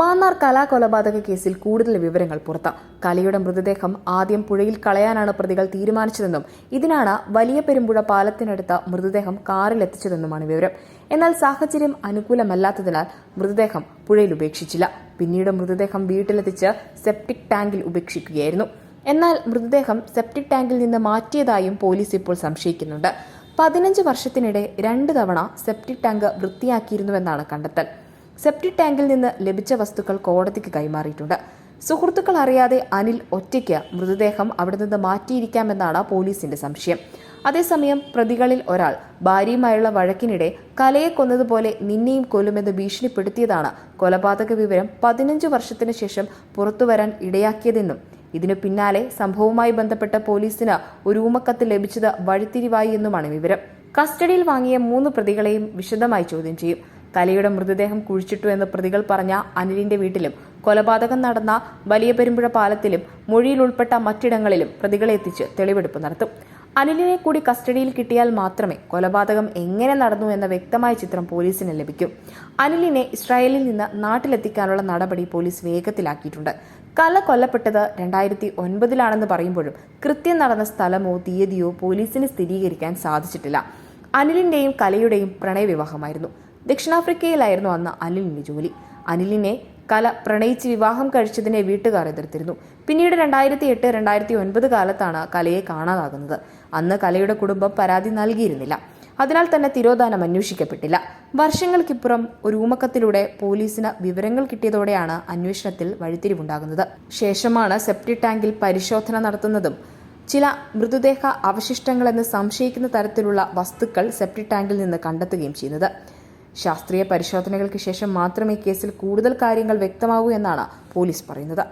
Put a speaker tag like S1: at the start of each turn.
S1: മാന്നാർ കലാകൊലപാതക കേസിൽ കൂടുതൽ വിവരങ്ങൾ പുറത്ത്. കലിയുടെ മൃതദേഹം ആദ്യം പുഴയിൽ കളയാനാണ് പ്രതികൾ തീരുമാനിച്ചതെന്നും ഇതിനാണ് വലിയ പെരുമ്പുഴ പാലത്തിനടുത്ത മൃതദേഹം കാറിലെത്തിച്ചതെന്നുമാണ് വിവരം. എന്നാൽ സാഹചര്യം അനുകൂലമല്ലാത്തതിനാൽ മൃതദേഹം പുഴയിൽ ഉപേക്ഷിച്ചില്ല. പിന്നീട് മൃതദേഹം വീട്ടിലെത്തിച്ച് സെപ്റ്റിക് ടാങ്കിൽ ഉപേക്ഷിക്കുകയായിരുന്നു. എന്നാൽ മൃതദേഹം സെപ്റ്റിക് ടാങ്കിൽ നിന്ന് മാറ്റിയതായും പോലീസ് ഇപ്പോൾ സംശയിക്കുന്നുണ്ട്. പതിനഞ്ച് വർഷത്തിനിടെ രണ്ട് തവണ സെപ്റ്റിക് ടാങ്ക് വൃത്തിയാക്കിയിരുന്നുവെന്നാണ് കണ്ടെത്തൽ. സെപ്റ്റിക് ടാങ്കിൽ നിന്ന് ലഭിച്ച വസ്തുക്കൾ കോടതിക്ക് കൈമാറിയിട്ടുണ്ട്. സുഹൃത്തുക്കൾ അറിയാതെ അനിൽ ഒറ്റയ്ക്ക് മൃതദേഹം അവിടെ നിന്ന് മാറ്റിയിരിക്കാമെന്നാണ് പോലീസിന്റെ സംശയം. അതേസമയം പ്രതികളിൽ ഒരാൾ ഭാര്യയുമായുള്ള വഴക്കിനിടെ കലയെ കൊന്നതുപോലെ നിന്നെയും കൊല്ലുമെന്ന് ഭീഷണിപ്പെടുത്തിയതാണ് കൊലപാതക വിവരം പതിനഞ്ചു വർഷത്തിനു ശേഷം പുറത്തുവരാൻ ഇടയാക്കിയതെന്നും ഇതിനു പിന്നാലെ സംഭവവുമായി ബന്ധപ്പെട്ട പോലീസിന് ഒരു ഊമക്കത്ത് ലഭിച്ചത് വഴിത്തിരിവായി എന്നുമാണ് വിവരം. കസ്റ്റഡിയിൽ വാങ്ങിയ മൂന്ന് പ്രതികളെയും വിശദമായി ചോദ്യം ചെയ്യും. കലയുടെ മൃതദേഹം കുഴിച്ചിട്ടു എന്ന് പ്രതികൾ പറഞ്ഞ അനിലിന്റെ വീട്ടിലും കൊലപാതകം നടന്ന വലിയ പെരുമ്പുഴ പാലത്തിലും മൊഴിയിൽ ഉൾപ്പെട്ട മറ്റിടങ്ങളിലും പ്രതികളെ എത്തിച്ച് തെളിവെടുപ്പ് നടത്തും. അനിലിനെ കൂടി കസ്റ്റഡിയിൽ കിട്ടിയാൽ മാത്രമേ കൊലപാതകം എങ്ങനെ നടന്നു എന്ന വ്യക്തമായ ചിത്രം പോലീസിന് ലഭിക്കും. അനിലിനെ ഇസ്രായേലിൽ നിന്ന് നാട്ടിലെത്തിക്കാനുള്ള നടപടി പോലീസ് വേഗത്തിലാക്കിയിട്ടുണ്ട്. കല കൊല്ലപ്പെട്ടത് രണ്ടായിരത്തി ഒൻപതിലാണെന്ന് പറയുമ്പോഴും കൃത്യം നടന്ന സ്ഥലമോ തീയതിയോ പോലീസിന് സ്ഥിരീകരിക്കാൻ സാധിച്ചിട്ടില്ല. അനിലിന്റെയും കലയുടെയും പ്രണയവിവാഹമായിരുന്നു. ദക്ഷിണാഫ്രിക്കയിലായിരുന്നു അന്ന് അനിലിന്റെ ജോലി. അനിലിനെ കല പ്രണയിച്ച് വിവാഹം കഴിച്ചതിനെ വീട്ടുകാർ എതിർത്തിരുന്നു. പിന്നീട് രണ്ടായിരത്തി എട്ട് രണ്ടായിരത്തി ഒൻപത് കാലത്താണ് കലയെ കാണാതാകുന്നത്. അന്ന് കലയുടെ കുടുംബം പരാതി നൽകിയിരുന്നില്ല. അതിനാൽ തന്നെ തിരോധാനം അന്വേഷിക്കപ്പെട്ടില്ല. വർഷങ്ങൾക്കിപ്പുറം ഒരു ഊമക്കത്തിലൂടെ പോലീസിന് വിവരങ്ങൾ കിട്ടിയതോടെയാണ് അന്വേഷണത്തിൽ വഴിത്തിരിവുണ്ടാകുന്നത്. ശേഷമാണ് സെപ്റ്റി ടാങ്കിൽ പരിശോധന നടത്തുന്നതും ചില മൃതദേഹ അവശിഷ്ടങ്ങളെന്ന് സംശയിക്കുന്ന തരത്തിലുള്ള വസ്തുക്കൾ സെപ്റ്റി ടാങ്കിൽ നിന്ന് കണ്ടെത്തുകയും ചെയ്യുന്നത്. ശാസ്ത്രീയ പരിശോധനകൾക്ക് ശേഷം മാത്രമേ കേസിൽ കൂടുതൽ കാര്യങ്ങൾ വ്യക്തമാവൂ എന്നാണ് പോലീസ് പറയുന്നത്.